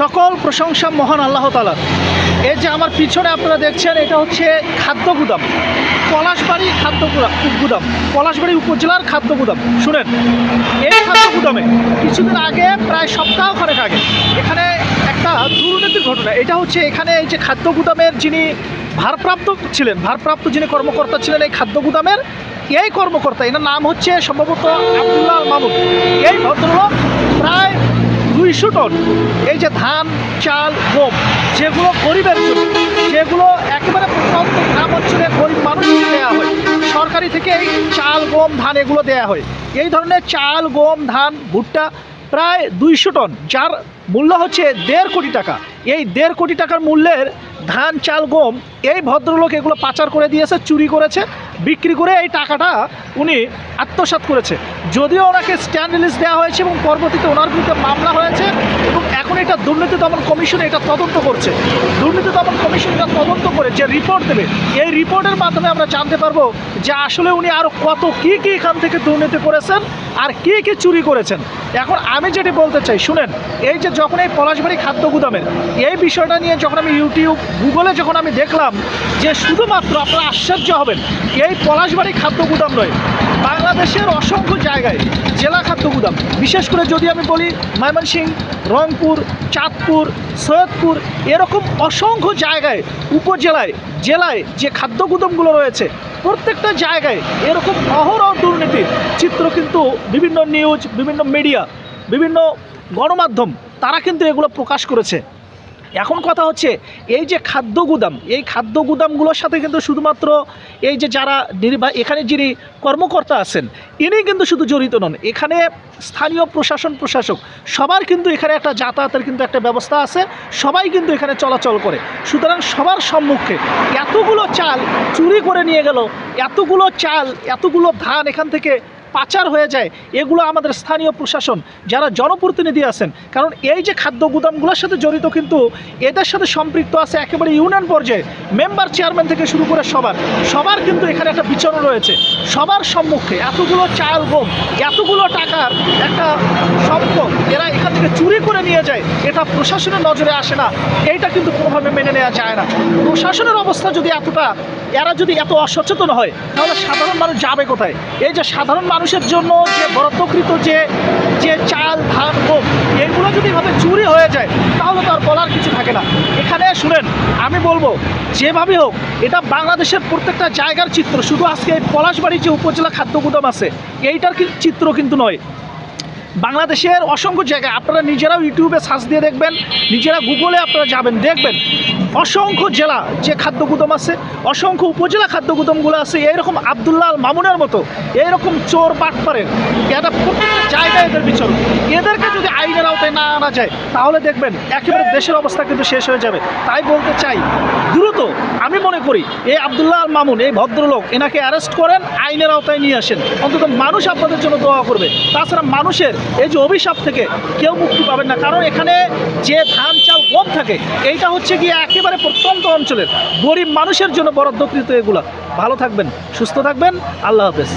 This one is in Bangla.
সকল প্রশংসা মহান আল্লাহ তালার এই যে আমার পিছনে আপনারা দেখছেন, এটা হচ্ছে খাদ্য গুদাম। পলাশবাড়ি খাদ্য গুদাম। পলাশবাড়ি উপজেলার খাদ্য গুদাম। শুনেন, এই খাদ্য গুদামে কিছুদিন আগে, প্রায় সপ্তাহ খানেক আগে, এখানে একটা দুর্নীতির ঘটনা। এটা হচ্ছে এখানে এই যে খাদ্য গুদামের যিনি ভারপ্রাপ্ত ছিলেন, ভারপ্রাপ্ত যিনি কর্মকর্তা ছিলেন এই খাদ্য গুদামের, এই কর্মকর্তা, এনার নাম হচ্ছে সম্ভবত আবদুল্লাহ মামুন। এই ভদ্রলোক দুইশো টন। এই যে ধান, চাল, গম, যেগুলো গরিবের জন্য, যেগুলো একেবারে প্রত্যন্ত গ্রাম অঞ্চলে গরিব মানুষকে দেওয়া হয়। সরকারি থেকে এই চাল, গম, ধান এগুলো দেওয়া হয়। এই ধরনের চাল, গম, ধান, ভুট্টা প্রায় দুইশো টন, যার মূল্য হচ্ছে দেড় কোটি টাকা। এই দেড় কোটি টাকার মূল্যের ধান, চাল, গম, এই ভদ্রলোক এগুলো পাচার করে দিয়েছে, চুরি করেছে, বিক্রি করে এই টাকাটা উনি আত্মসাৎ করেছে। যদিও ওনাকে স্ট্যান্ড রিলিজ দেওয়া হয়েছে এবং পরবর্তীতে ওনার বিরুদ্ধে মামলা হয়েছে এবং এখন এটা দুর্নীতি দমন কমিশন এটা তদন্ত করছে। দুর্নীতি দমন করে যে রিপোর্ট দেবে, এই রিপোর্টের মাধ্যমে আমরা জানতে পারব যে আসলে উনি আরও কত কি কি এখান থেকে দুর্নীতি করেছেন আর কি কি চুরি করেছেন। এখন আমি যেটি বলতে চাই, শুনেন, এই যে যখন এই পলাশবাড়ি খাদ্য গুদামের, এই বিষয়টা নিয়ে যখন আমি ইউটিউব গুগলে যখন আমি দেখলাম যে শুধুমাত্র আপনারা আশ্চর্য হবেন, এই পলাশবাড়ি খাদ্য গুদাম নয় বাংলাদেশের অসংখ্য জায়গায় জেলা খাদ্য গুদাম। বিশেষ করে যদি আমি বলি ময়মনসিংহ, রংপুর, চাঁদপুর, সৈয়দপুর, এরকম অসংখ্য জায়গায়, উপজেলায়, জেলায় যে খাদ্য গুদামগুলো রয়েছে, প্রত্যেকটা জায়গায় এরকম অহরহ দুর্নীতির চিত্র কিন্তু বিভিন্ন নিউজ, বিভিন্ন মিডিয়া, বিভিন্ন গণমাধ্যম, তারা কিন্তু এগুলো প্রকাশ করেছে। এখন কথা হচ্ছে, এই যে খাদ্য গুদাম, এই খাদ্য গুদামগুলোর সাথে কিন্তু শুধুমাত্র এই যে যারা নির্বাহ এখানে যিনি কর্মকর্তা আছেন, ইনি কিন্তু শুধু জড়িত নন। এখানে স্থানীয় প্রশাসন, প্রশাসক, সবার কিন্তু এখানে একটা যাতায়াতের কিন্তু একটা ব্যবস্থা আছে, সবাই কিন্তু এখানে চলাচল করে। সুতরাং সবার সম্মুখে এতগুলো চাল চুরি করে নিয়ে গেল, এতগুলো চাল, এতগুলো ধান এখান থেকে পাচার হয়ে যায়, এগুলো আমাদের স্থানীয় প্রশাসন, যারা জনপ্রতিনিধি আছেন। কারণ এই যে খাদ্য গুদামগুলোর সাথে জড়িত কিন্তু এদের সাথে সম্পৃক্ত আছে একেবারে ইউনিয়ন পর্যায়ে, মেম্বার চেয়ারম্যান থেকে শুরু করে সবার। সবার কিন্তু এখানে একটা বিচরণ রয়েছে। সবার সম্মুখে এতগুলো চাল, গম, এতগুলো টাকার একটা এখান থেকে চুরি করে নিয়ে যায়, এটা প্রশাসনের নজরে আসে না। এইটা কিন্তু কোনোভাবে মেনে নেওয়া যায় না। প্রশাসনের অবস্থা যদি এতটা, এরা যদি এত অসচেতন হয়, তাহলে সাধারণ মানুষ যাবে কোথায়? এই যে সাধারণ মানুষের জন্য যে বরাদ্দকৃত যে যে চাল, ধান, গম, এগুলো যদি এভাবে চুরি হয়ে যায়, তাহলে তো আর বলার কিছু থাকে না। এখানে শুনেন, আমি বলব, যেভাবে হোক, এটা বাংলাদেশের প্রত্যেকটা জায়গার চিত্র। শুধু আজকে পলাশবাড়ি যে উপজেলা খাদ্য গুদাম আছে, এইটার চিত্র কিন্তু নয়। বাংলাদেশের অসংখ্য জায়গায় আপনারা নিজেরাও ইউটিউবে সার্চ দিয়ে দেখবেন, নিজেরা গুগলে আপনারা যাবেন, দেখবেন। অসংখ্য জেলা যে খাদ্য গুদাম আছে, অসংখ্য উপজেলা খাদ্য গুদমগুলো আছে, এইরকম আবদুল্লাহ মামুনের মতো, এইরকম চোর বাটপারের এটা প্রত্যেকটা জায়গায় এদের বিচরণ এদেরকে যদি আইনের আওতায় না আনা যায়, তাহলে দেখবেন একেবারে দেশের অবস্থা কিন্তু শেষ হয়ে যাবে। তাই বলতে চাই, দ্রুত আমি মনে করি, এই আবদুল্লাহ আল মামুন, এই ভদ্রলোক, এনাকে অ্যারেস্ট করেন, আইনের আওতায় নিয়ে আসেন। অন্তত মানুষ আপনাদের জন্য দোয়া করবে। তাছাড়া মানুষের এই যে অভিশাপ থেকে কেউ মুক্তি পাবেন না। কারণ এখানে যে ধান চাল গম থাকে, এইটা হচ্ছে গিয়ে একেবারে প্রত্যন্ত অঞ্চলের। গরিব মানুষের জন্য বরাদ্দকৃত এগুলা। ভালো থাকবেন, সুস্থ থাকবেন, আল্লাহ হাফেজ।